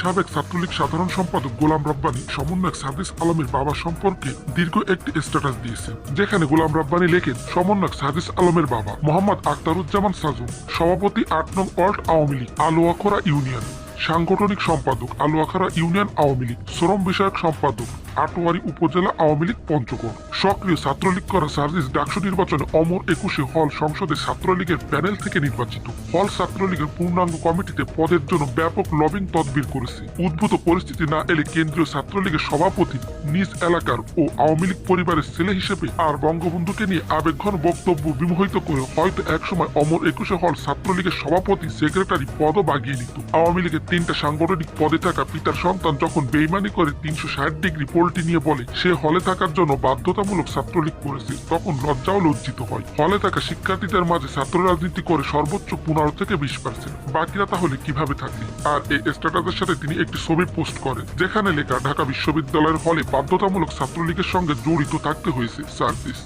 সাবেক ছাত্রলীগ সাধারণ সম্পাদক গোলাম রব্বানি সমন্বয়ক সাদিস আলমের বাবা সম্পর্কে দীর্ঘ একটি স্ট্যাটাস দিয়েছেন যেখানে গোলাম রব্বানি লেখেন, সমন্বয়ক সাদিস আলমের বাবা মোহাম্মদ আখতারুজ্জামান সাজু, সভাপতি আট নং ward Awami League Aloyakhara union. সাংগঠনিক সম্পাদক আলোয়াখরা ইউনিয়ন আওয়ামী লীগ। শ্রম বিষয়ক সম্পাদক আটোয়ারি উপজেলা আওয়ামী লীগ পঞ্চগড়। সক্রিয় ছাত্রলীগ করা সার্ভিস ডাকসু নির্বাচনে অমর একুশে হল সংসদে ছাত্রলীগের প্যানেল থেকে নির্বাচিত। হল ছাত্রলীগের পূর্ণাঙ্গ কমিটিতে পদের জন্য ব্যাপক লবিং তদবির করেছে। উদ্ভূত পরিস্থিতি না এলে কেন্দ্রীয় ছাত্রলীগের সভাপতি নিজ এলাকার ও আওয়ামী লীগ পরিবারের ছেলে হিসেবে আর বঙ্গবন্ধুকে নিয়ে আবেগঘন বক্তব্য বিমোহিত করে হয়তো একসময় অমর একুশে হল ছাত্রলীগের সভাপতি, সেক্রেটারি পদও বাগিয়ে নিত। আওয়ামী লীগের তিনটা সাংগঠনিক পদে থাকা পিতার সন্তান যখন বেইমানি করে তিনশো ষাট ডিগ্রি পোল্টি নিয়ে বলে, সে হলে থাকার জন্য বাধ্যতামূলক ছাত্রলীগ করেছে। তখন লজ্জাও লজ্জিত হয়। হলে থাকা শিক্ষার্থীদের মাঝে ছাত্র রাজনীতি করে সর্বোচ্চ পনেরো থেকে বিশ পার্সেন্ট বাকিরা তাহলে কীভাবে থাকে? আর এই স্ট্যাটাসের সাথে তিনি একটি ছবি পোস্ট করেন, যেখানে লেখা, ঢাকা বিশ্ববিদ্যালয়ের হলে বাধ্যতামূলক ছাত্রলীগের সঙ্গে জড়িত থাকতে হয়েছে সার্ভিস